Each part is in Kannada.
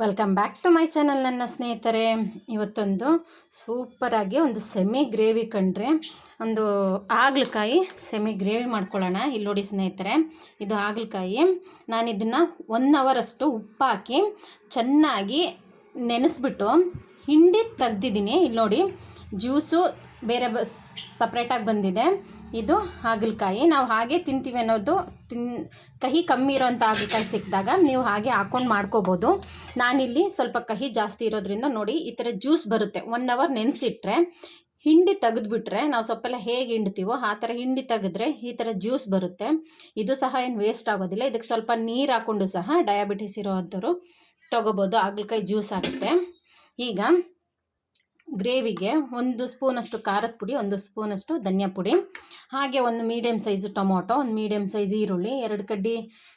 Welcome back to my channel ನನ್ನ ಸ್ನೇಹಿತರೆ. ಇವತ್ತೊಂದು ಸೂಪರಾಗಿ ಒಂದು ಸೆಮಿ ಗ್ರೇವಿ ಕಂಡ್ರೆ, ಒಂದು ಹಾಗಲಕಾಯಿ ಸೆಮಿ ಗ್ರೇವಿ ಮಾಡ್ಕೊಳ್ಳೋಣ. ಇಲ್ಲಿ ನೋಡಿ ಸ್ನೇಹಿತರೆ, ಇದು ಹಾಗಲಕಾಯಿ. ನಾನು ಇದನ್ನು ಒನ್ ಅವರಷ್ಟು ಉಪ್ಪು ಹಾಕಿ ಚೆನ್ನಾಗಿ ನೆನೆಸ್ಬಿಟ್ಟು ಹಿಂಡಿ ತೆಗ್ದಿದ್ದೀನಿ. ಇಲ್ಲಿ ನೋಡಿ ಜ್ಯೂಸು ಬೇರೆ ಬಸ್ ಸಪ್ರೇಟಾಗಿ ಬಂದಿದೆ. ಇದು ಹಾಗಲಕಾಯಿ. ನಾವು ಹಾಗೆ ತಿಂತೀವಿ ಅನ್ನೋದು ತಿನ್ ಕಹಿ ಕಮ್ಮಿ ಇರೋಂಥ ಹಾಗಲಕಾಯಿ ಸಿಕ್ಕಿದಾಗ ನೀವು ಹಾಗೆ ಹಾಕ್ಕೊಂಡು ಮಾಡ್ಕೋಬೋದು. ನಾನಿಲ್ಲಿ ಸ್ವಲ್ಪ ಕಹಿ ಜಾಸ್ತಿ ಇರೋದ್ರಿಂದ ನೋಡಿ ಈ ಥರ ಜ್ಯೂಸ್ ಬರುತ್ತೆ. ಒನ್ ಅವರ್ ನೆನೆಸಿಟ್ರೆ ಹಿಂಡಿ ತೆಗೆದುಬಿಟ್ರೆ ನಾವು ಸೊಪ್ಪೆಲ್ಲ ಹೇಗೆ ಹಿಂಡ್ತೀವೋ ಆ ಥರ ಹಿಂಡಿ ತೆಗೆದ್ರೆ ಈ ಥರ ಜ್ಯೂಸ್ ಬರುತ್ತೆ. ಇದು ಸಹ ಏನು ವೇಸ್ಟ್ ಆಗೋದಿಲ್ಲ. ಇದಕ್ಕೆ ಸ್ವಲ್ಪ ನೀರು ಹಾಕ್ಕೊಂಡು ಸಹ ಡಯಾಬಿಟಿಸ್ ಇರೋ ಅಂಥವ್ರು ತೊಗೋಬೋದು. ಹಾಗಲಕಾಯಿ ಜ್ಯೂಸ್ ಆಗುತ್ತೆ. ಈಗ ಗ್ರೇವಿಗೆ ಒಂದು ಸ್ಪೂನಷ್ಟು ಖಾರದ ಪುಡಿ, ಒಂದು ಸ್ಪೂನಷ್ಟು ಧನಿಯಾ ಪುಡಿ, ಹಾಗೆ ಒಂದು ಮೀಡಿಯಮ್ ಸೈಜ್ ಟೊಮೊಟೊ, ಒಂದು ಮೀಡಿಯಮ್ ಸೈಜ್ ಈರುಳ್ಳಿ, ಎರಡು ಕಡ್ಡಿ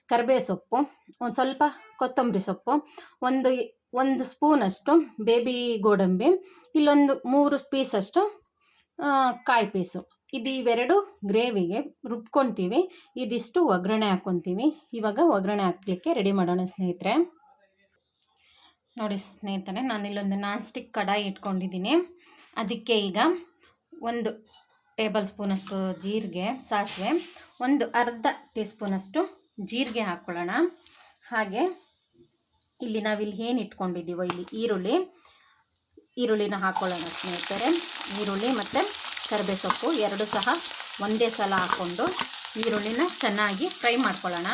ಕರಿಬೇವು ಸೊಪ್ಪು, ಒಂದು ಸ್ವಲ್ಪ ಕೊತ್ತಂಬರಿ ಸೊಪ್ಪು, ಒಂದು ಒಂದು ಸ್ಪೂನಷ್ಟು ಬೇಬಿ ಗೋಡಂಬಿ, ಇಲ್ಲೊಂದು ಮೂರು ಪೀಸಷ್ಟು ಕಾಯಿ ಪೀಸು. ಇದು ಇವೆರಡು ಗ್ರೇವಿಗೆ ರುಬ್ಕೊತೀವಿ. ಇದಿಷ್ಟು ಒಗ್ಗರಣೆ ಹಾಕ್ಕೊತೀವಿ. ಇವಾಗ ಒಗ್ಗರಣೆ ಹಾಕ್ಲಿಕ್ಕೆ ರೆಡಿ ಮಾಡೋಣ ಸ್ನೇಹಿತರೆ. ನೋಡಿ ಸ್ನೇಹಿತರೆ, ನಾನು ಇಲ್ಲೊಂದು ನಾನ್ ಸ್ಟಿಕ್ ಕಡಾಯಿ ಇಟ್ಕೊಂಡಿದ್ದೀನಿ. ಅದಕ್ಕೆ ಈಗ ಒಂದು ಟೇಬಲ್ ಸ್ಪೂನಷ್ಟು ಜೀರಿಗೆ ಸಾಸಿವೆ, ಒಂದು ಅರ್ಧ ಟೀ ಸ್ಪೂನಷ್ಟು ಜೀರಿಗೆ ಹಾಕ್ಕೊಳ್ಳೋಣ. ಹಾಗೆ ಇಲ್ಲಿ ನಾವಿಲ್ಲಿ ಏನು ಇಟ್ಕೊಂಡಿದ್ದೀವೋ ಇಲ್ಲಿ ಈರುಳ್ಳಿ. ಈರುಳ್ಳಿನ ಹಾಕ್ಕೊಳ್ಳೋಣ ಸ್ನೇಹಿತರೆ. ಈರುಳ್ಳಿ ಮತ್ತು ಕರಿಬೇ ಸೊಪ್ಪು ಎರಡು ಸಹ ಒಂದೇ ಸಲ ಹಾಕ್ಕೊಂಡು ಈರುಳ್ಳಿನ ಚೆನ್ನಾಗಿ ಫ್ರೈ ಮಾಡ್ಕೊಳ್ಳೋಣ.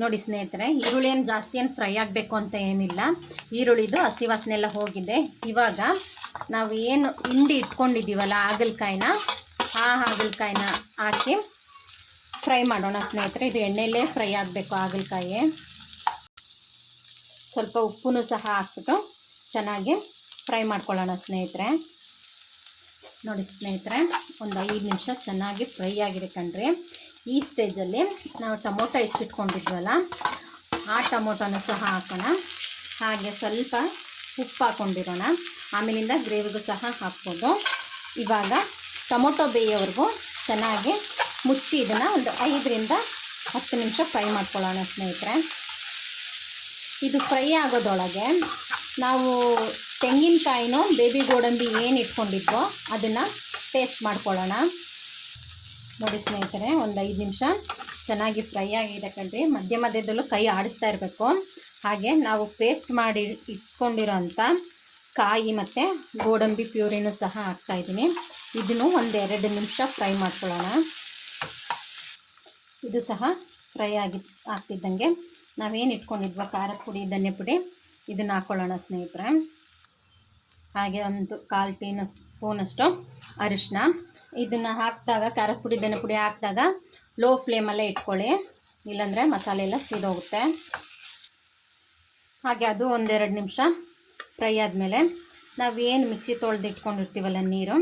ನೋಡಿ ಸ್ನೇಹಿತರೆ, ಈರುಳ್ಳಿ ಏನು ಜಾಸ್ತಿ ಏನು ಫ್ರೈ ಆಗಬೇಕು ಅಂತ ಏನಿಲ್ಲ. ಈರುಳ್ಳಿದು ಹಸಿ ವಾಸನೆ ಎಲ್ಲ ಹೋಗಿದೆ. ಇವಾಗ ನಾವು ಏನು ಹಿಂಡಿ ಇಟ್ಕೊಂಡಿದ್ದೀವಲ್ಲ ಹಾಗಲಕಾಯಿನ, ಆ ಹಾಗಲಕಾಯಿನ ಹಾಕಿ ಫ್ರೈ ಮಾಡೋಣ ಸ್ನೇಹಿತರೆ. ಇದು ಎಣ್ಣೆಯಲ್ಲೇ ಫ್ರೈ ಆಗಬೇಕು ಹಾಗಲಕಾಯಿ. ಸ್ವಲ್ಪ ಉಪ್ಪು ಸಹ ಹಾಕ್ಬಿಟ್ಟು ಚೆನ್ನಾಗಿ ಫ್ರೈ ಮಾಡ್ಕೊಳ್ಳೋಣ ಸ್ನೇಹಿತರೆ. ನೋಡಿ ಸ್ನೇಹಿತರೆ, ಒಂದು ಐದು ನಿಮಿಷ ಚೆನ್ನಾಗಿ ಫ್ರೈ ಆಗಿದೆ ಕಣ್ರಿ. ಈ ಸ್ಟೇಜಲ್ಲಿ ನಾವು ಟೊಮೊಟೊ ಹೆಚ್ಚಿಟ್ಕೊಂಡಿದ್ವಲ್ಲ ಆ ಟೊಮೊಟೊನ ಸಹ ಹಾಕೋಣ. ಹಾಗೆ ಸ್ವಲ್ಪ ಉಪ್ಪು ಹಾಕ್ಕೊಂಡಿರೋಣ ಆಮೇಲಿಂದ ಗ್ರೇವಿಗೂ ಸಹ ಹಾಕ್ಬೋದು. ಇವಾಗ ಟೊಮೊಟೊ ಬೇಯೋವರೆಗೂ ಚೆನ್ನಾಗಿ ಮುಚ್ಚಿ ಇದನ್ನು ಒಂದು ಐದರಿಂದ ಹತ್ತು ನಿಮಿಷ ಫ್ರೈ ಮಾಡ್ಕೊಳ್ಳೋಣ ಸ್ನೇಹಿತರೆ. ಇದು ಫ್ರೈ ಆಗೋದೊಳಗೆ ನಾವು ತೆಂಗಿನಕಾಯಿನೂ ಬೇಬಿ ಗೋಡಂಬಿ ಏನು ಇಟ್ಕೊಂಡಿದ್ವೋ ಅದನ್ನು ಪೇಸ್ಟ್ ಮಾಡ್ಕೊಳ್ಳೋಣ. ನೋಡಿ ಸ್ನೇಹಿತರೆ, ಒಂದು ಐದು ನಿಮಿಷ ಚೆನ್ನಾಗಿ ಫ್ರೈ ಆಗಿದೆ ಕಣ್ರಿ. ಮಧ್ಯ ಮಧ್ಯದಲ್ಲೂ ಕೈ ಆಡಿಸ್ತಾ ಇರಬೇಕು. ಹಾಗೆ ನಾವು ಪೇಸ್ಟ್ ಮಾಡಿ ಇಟ್ಕೊಂಡಿರೋ ಕಾಯಿ ಮತ್ತು ಗೋಡಂಬಿ ಪ್ಯೂರಿನೂ ಸಹ ಹಾಕ್ತಾಯಿದ್ದೀನಿ ಇದನ್ನು ಒಂದು ಎರಡು ನಿಮಿಷ ಫ್ರೈ ಮಾಡ್ಕೊಳ್ಳೋಣ. ಇದು ಸಹ ಫ್ರೈ ಆಗಿ ಆಗ್ತಿದ್ದಂಗೆ ನಾವೇನು ಇಟ್ಕೊಂಡಿದ್ವ ಖಾರದ ಪುಡಿ, ಧನ್ಯ ಪುಡಿ, ಇದನ್ನು ಹಾಕ್ಕೊಳ್ಳೋಣ ಸ್ನೇಹಿತರೆ. ಹಾಗೆ ಒಂದು ಕಾಲು ಟೀನ ಸ್ಪೂನಷ್ಟು ಅರಿಶಿನ ಇದನ್ನು ಹಾಕಿದಾಗ ಖಾರದ ಪುಡಿ, ಧನ ಪುಡಿ ಹಾಕಿದಾಗ ಲೋ ಫ್ಲೇಮಲ್ಲೇ ಇಟ್ಕೊಳ್ಳಿ. ಇಲ್ಲಾಂದರೆ ಮಸಾಲೆ ಎಲ್ಲ ಸೀದೋಗುತ್ತೆ. ಹಾಗೆ ಅದು ಒಂದೆರಡು ನಿಮಿಷ ಫ್ರೈ ಆದಮೇಲೆ ನಾವೇನು ಮಿಕ್ಸಿ ತೊಳೆದು ಇಟ್ಕೊಂಡಿರ್ತೀವಲ್ಲ ನೀರು,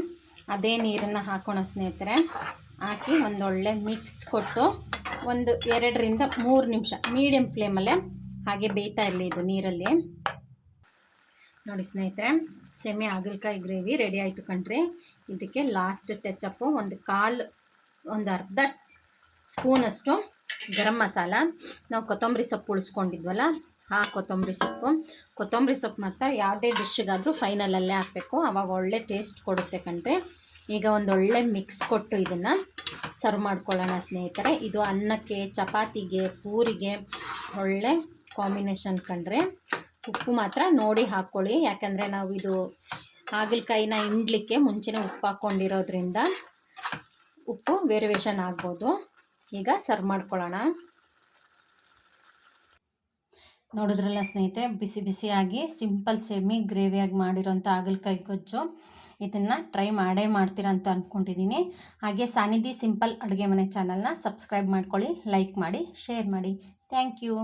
ಅದೇ ನೀರನ್ನು ಹಾಕೋಣ ಸ್ನೇಹಿತರೆ. ಹಾಕಿ ಒಂದೊಳ್ಳೆ ಮಿಕ್ಸ್ ಕೊಟ್ಟು ಒಂದು ಎರಡರಿಂದ ಮೂರು ನಿಮಿಷ ಮೀಡಿಯಮ್ ಫ್ಲೇಮಲ್ಲೇ ಹಾಗೆ ಬೇಯ್ತಾ ಇರಲಿ ಇದು ನೀರಲ್ಲಿ. ನೋಡಿ ಸ್ನೇಹಿತರೆ ಸೆಮಿ ಹಾಗಲಕಾಯಿ ಗ್ರೇವಿ ರೆಡಿ ಆಯಿತು ಕಣ್ರಿ. ಇದಕ್ಕೆ ಲಾಸ್ಟ್ ಟಚಪ್ಪು ಒಂದು ಕಾಲು, ಒಂದು ಅರ್ಧ ಸ್ಪೂನಷ್ಟು ಗರಂ ಮಸಾಲ. ನಾವು ಕೊತ್ತಂಬರಿ ಸೊಪ್ಪು ಉಳಿಸ್ಕೊಂಡಿದ್ವಲ್ಲ, ಆ ಕೊತ್ತಂಬರಿ ಸೊಪ್ಪು. ಕೊತ್ತಂಬರಿ ಸೊಪ್ಪು ಮಾತ್ರ ಯಾವುದೇ ಡಿಶ್ಗಾದರೂ ಫೈನಲಲ್ಲೇ ಹಾಕಬೇಕು. ಆವಾಗ ಒಳ್ಳೆ ಟೇಸ್ಟ್ ಕೊಡುತ್ತೆ ಕಣ್ರೆ. ಈಗ ಒಂದು ಒಳ್ಳೆ ಮಿಕ್ಸ್ ಕೊಟ್ಟು ಇದನ್ನು ಸರ್ವ್ ಮಾಡ್ಕೊಳ್ಳೋಣ ಸ್ನೇಹಿತರೆ. ಇದು ಅನ್ನಕ್ಕೆ, ಚಪಾತಿಗೆ, ಪೂರಿಗೆ ಒಳ್ಳೆ ಕಾಂಬಿನೇಷನ್ ಕಂಡ್ರೆ ಉಪ್ಪು ಮಾತ್ರ ನೋಡಿ ಹಾಕ್ಕೊಳ್ಳಿ. ಯಾಕಂದರೆ ನಾವು ಇದು ಹಾಗಲಕಾಯಿನ ಹಿಂಡ್ಲಿಕ್ಕೆ ಮುಂಚೆನೇ ಉಪ್ಪು ಹಾಕ್ಕೊಂಡಿರೋದ್ರಿಂದ ಉಪ್ಪು ವೇರಿಯೇಷನ್ ಆಗ್ಬೋದು. ಈಗ ಸರ್ವ್ ಮಾಡ್ಕೊಳ್ಳೋಣ. ನೋಡಿದ್ರಲ್ಲ ಸ್ನೇಹಿತೆ ಬಿಸಿ ಬಿಸಿಯಾಗಿ ಸಿಂಪಲ್ ಸೇಮಿ ಗ್ರೇವಿಯಾಗಿ ಮಾಡಿರೋಂಥ ಹಾಗಲಕಾಯಿ ಗೊಜ್ಜು. ಇದನ್ನು ಟ್ರೈ ಮಾಡೇ ಮಾಡ್ತೀರಾ ಅಂತ ಅಂದ್ಕೊಂಡಿದ್ದೀನಿ ಹಾಗೆ ಸಾನಿಧಿ ಸಿಂಪಲ್ ಅಡುಗೆ ಮನೆ ಚಾನಲ್ನ ಸಬ್ಸ್ಕ್ರೈಬ್ ಮಾಡ್ಕೊಳ್ಳಿ, ಲೈಕ್ ಮಾಡಿ, ಶೇರ್ ಮಾಡಿ. Thank you.